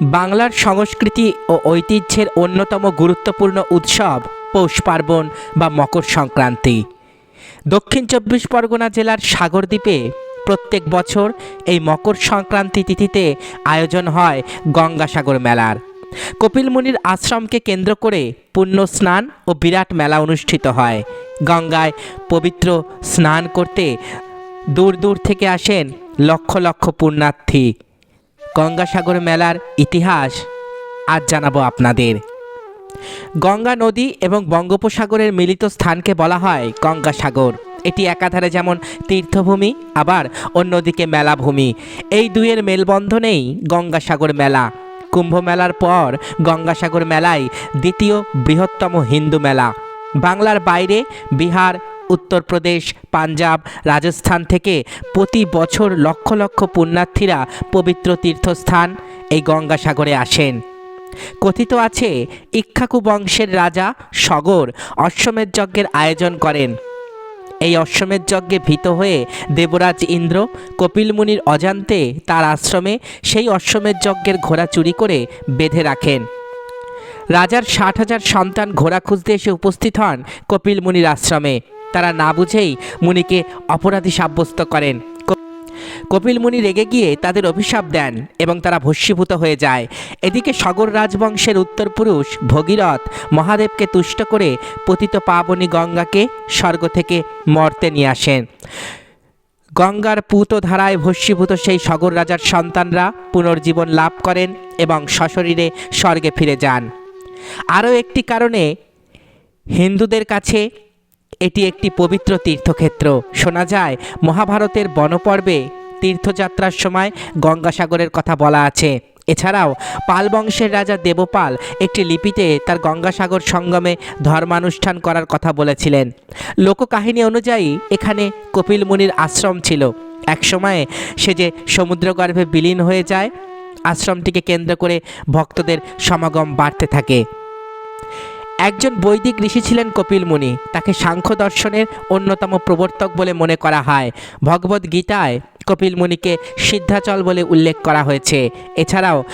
বাংলার সংস্কৃতি ও ঐতিহ্যের অন্যতম গুরুত্বপূর্ণ উৎসব পৌষ পার্বণ বা মকর সংক্রান্তি। দক্ষিণ চব্বিশ পরগনা জেলার সাগরদ্বীপে প্রত্যেক বছর এই মকর সংক্রান্তি তিথিতে আয়োজন হয় গঙ্গাসাগর মেলার। কপিলমুনির আশ্রমকে কেন্দ্র করে পুণ্য স্নান ও বিরাট মেলা অনুষ্ঠিত হয়। গঙ্গায় পবিত্র স্নান করতে দূর দূর থেকে আসেন লক্ষ লক্ষ পুণ্যার্থী। গঙ্গাসাগর মেলার ইতিহাস আজ জানাব আপনাদের। গঙ্গা নদী এবং বঙ্গোপসাগরের মিলিত স্থানকে বলা হয় গঙ্গাসাগর। এটি একাধারে যেমন তীর্থভূমি, আবার অন্যদিকে মেলাভূমি। এই দুইয়ের মেলবন্ধনেই গঙ্গাসাগর মেলা। কুম্ভ মেলার পর গঙ্গাসাগর মেলাই দ্বিতীয় বৃহত্তম হিন্দু মেলা। বাংলার বাইরে বিহার উত্তরপ্রদেশ পাঞ্জাব, রাজস্থান থেকে প্রতি বছর লক্ষ লক্ষ পুণ্যার্থীরা পবিত্র তীর্থস্থান এই গঙ্গাসাগরে আসেন। কথিত আছে, ইক্ষ্বাকু বংশের রাজা সগর অশ্বমেধ যজ্ঞের আয়োজন করেন। এই অশ্বমেধ যজ্ঞে ভীত হয়ে দেবরাজ ইন্দ্র কপিলমুনির অজান্তে তার আশ্রমে সেই অশ্বমেধ যজ্ঞের ঘোড়া চুরি করে বেঁধে রাখেন। রাজার ষাট হাজার সন্তান ঘোড়া খুঁজতে এসে উপস্থিত হন কপিল মুনির আশ্রমে। তারা না বুঝেই মুনিকে অপরাধী সাব্যস্ত করেন। কপিল মুনি রেগে গিয়ে তাদের অভিশাপ দেন এবং তারা ভস্মীভূত হয়ে যায়। এদিকে সগর রাজবংশের উত্তরপুরুষ ভগীরথ মহাদেবকে তুষ্ট করে পতিত পাবনী গঙ্গাকে স্বর্গ থেকে মর্তে নিয়ে আসেন। গঙ্গার পুত ধারায় ভস্মীভূত সেই সগর রাজার সন্তানরা পুনর্জীবন লাভ করেন এবং সশরীরে স্বর্গে ফিরে যান। আরও একটি কারণে হিন্দুদের কাছে এটি একটি পবিত্র তীর্থক্ষেত্র। শোনা যায়, মহাভারতের বনপর্বে তীর্থযাত্রার সময় গঙ্গাসাগরের কথা বলা আছে। এছাড়াও, পাল বংশের রাজা দেবপাল একটি লিপিতে তার গঙ্গাসাগর সঙ্গমে ধর্মানুষ্ঠান করার কথা বলেছিলেন। লোককাহিনী অনুযায়ী, এখানে কপিল মুনির আশ্রম ছিল। একসময়ে সে যে সমুদ্রগর্ভে বিলীন হয়ে যায়, আশ্রমটিকে কেন্দ্র করে ভক্তদের সমাগম বাড়তে থাকে। একজন বৈদিক ঋষি ছিলেন কপিল মুনি। তাকে সাংখ্য দর্শনের অন্যতম প্রবর্তক বলে মনে করা হয়। ভগবদ গীতায় কপিল মুনিকে সিদ্ধাচল বলে উল্লেখ করা হয়েছে। এছাড়াও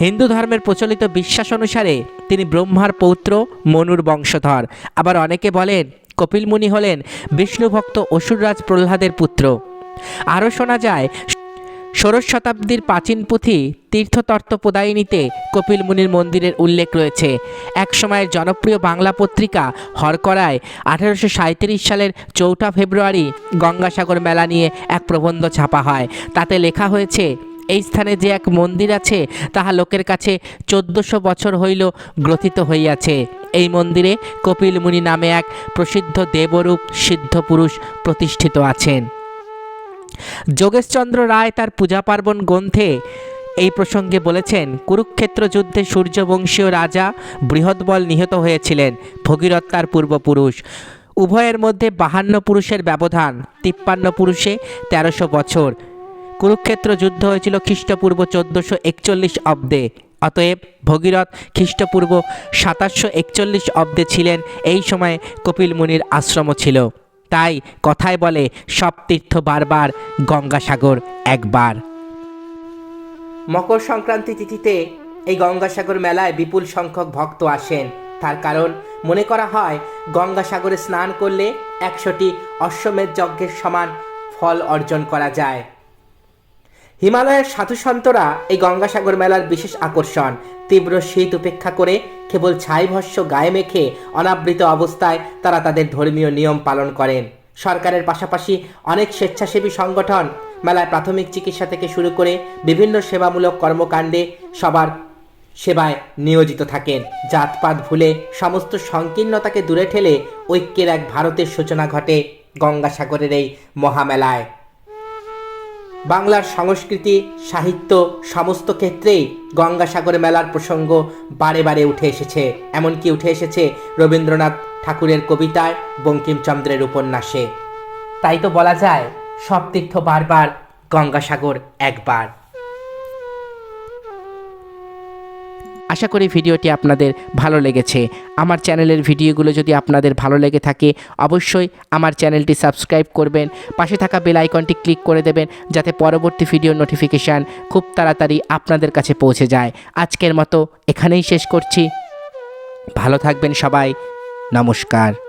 হিন্দু ধর্মের প্রচলিত বিশ্বাস অনুসারে তিনি ব্রহ্মার পৌত্র, মনুর বংশধর। আবার অনেকে বলেন, কপিল মুনি হলেন বিষ্ণুভক্ত অসুররাজ প্রহ্লাদের পুত্র। আরও শোনা যায় ষোড়শ শতাব্দীর প্রাচীন পুঁথি তীর্থতত্ত্বপদায়িনীতে কপিল মুনির মন্দিরের উল্লেখ রয়েছে। এক সময়ের জনপ্রিয় বাংলা পত্রিকা হরকরায় আঠারোশো সাঁত্রিশ সালের চৌঠা ফেব্রুয়ারি গঙ্গাসাগর মেলা নিয়ে এক প্রবন্ধ ছাপা হয়। তাতে লেখা হয়েছে, এই স্থানে যে এক মন্দির আছে, তাহা লোকের কাছে চোদ্দশো বছর হইল গ্রথিত হইয়াছে। এই মন্দিরে কপিল মুনি নামে এক প্রসিদ্ধ দেবরূপ সিদ্ধ পুরুষ প্রতিষ্ঠিত আছেন। যোগেশচন্দ্র রায় তার পূজা পার্বণ গ্রন্থে এই প্রসঙ্গে বলেছেন, কুরুক্ষেত্র যুদ্ধে সূর্যবংশীয় রাজা বৃহৎবল নিহত হয়েছিলেন, ভগীরথ তার পূর্বপুরুষ। উভয়ের মধ্যে বাহান্ন পুরুষের ব্যবধান, তিপ্পান্ন পুরুষে তেরোশো বছর। কুরুক্ষেত্র যুদ্ধ হয়েছিল খ্রিস্টপূর্ব চোদ্দোশো একচল্লিশ অব্দে। অতএব ভগীরথ খ্রিস্টপূর্ব সাতাশশো একচল্লিশ অব্দে ছিলেন। এই সময় কপিল মুনির আশ্রমও ছিল। তাই কথায় বলে সব তীর্থ বারবার গঙ্গাসাগর একবার। মকর সংক্রান্তি তিথিতে এই গঙ্গাসাগর মেলায় বিপুল সংখ্যক ভক্ত আসেন। তার কারণ মনে করা হয়, গঙ্গাসাগরে স্নান করলে একশোটি অশ্বমেধ যজ্ঞের সমান ফল অর্জন করা যায়। হিমালয়ের সাধুসন্তরা এই গঙ্গাসাগর মেলার বিশেষ আকর্ষণ। তীব্র শীত উপেক্ষা করে কেবল ছাই ভস্য গায়ে মেখে অনাবৃত অবস্থায় তারা তাদের ধর্মীয় নিয়ম পালন করেন। সরকারের পাশাপাশি অনেক স্বেচ্ছাসেবী সংগঠন মেলায় প্রাথমিক চিকিৎসা থেকে শুরু করে বিভিন্ন সেবামূলক কর্মকাণ্ডে সবার সেবায় নিয়োজিত থাকেন। জাতপাত ভুলে সমস্ত সংকীর্ণতাকে দূরে ঠেলে ঐক্যের এক ভারতের সূচনা ঘটে গঙ্গাসাগরের এই মহামেলায়। বাংলার সংস্কৃতি, সাহিত্য সমস্ত ক্ষেত্রেই গঙ্গাসাগর মেলার প্রসঙ্গ বারে বারে উঠে এসেছে। এমনকি উঠে এসেছে রবীন্দ্রনাথ ঠাকুরের কবিতায় বঙ্কিমচন্দ্রের উপন্যাসে। তাই তো বলা যায়, সব তীর্থ বারবার গঙ্গাসাগর একবার। আশা করি ভিডিওটি আপনাদের ভালো লেগেছে। আমার চ্যানেলের ভিডিওগুলো যদি আপনাদের ভালো লেগে থাকে, অবশ্যই আমার চ্যানেলটি সাবস্ক্রাইব করবেন, পাশে থাকা বেল আইকনটি ক্লিক করে দেবেন, যাতে পরবর্তী ভিডিওর নোটিফিকেশান খুব তাড়াতাড়ি আপনাদের কাছে পৌঁছে যায়। আজকের মতো এখানেই শেষ করছি। ভালো থাকবেন সবাই। নমস্কার।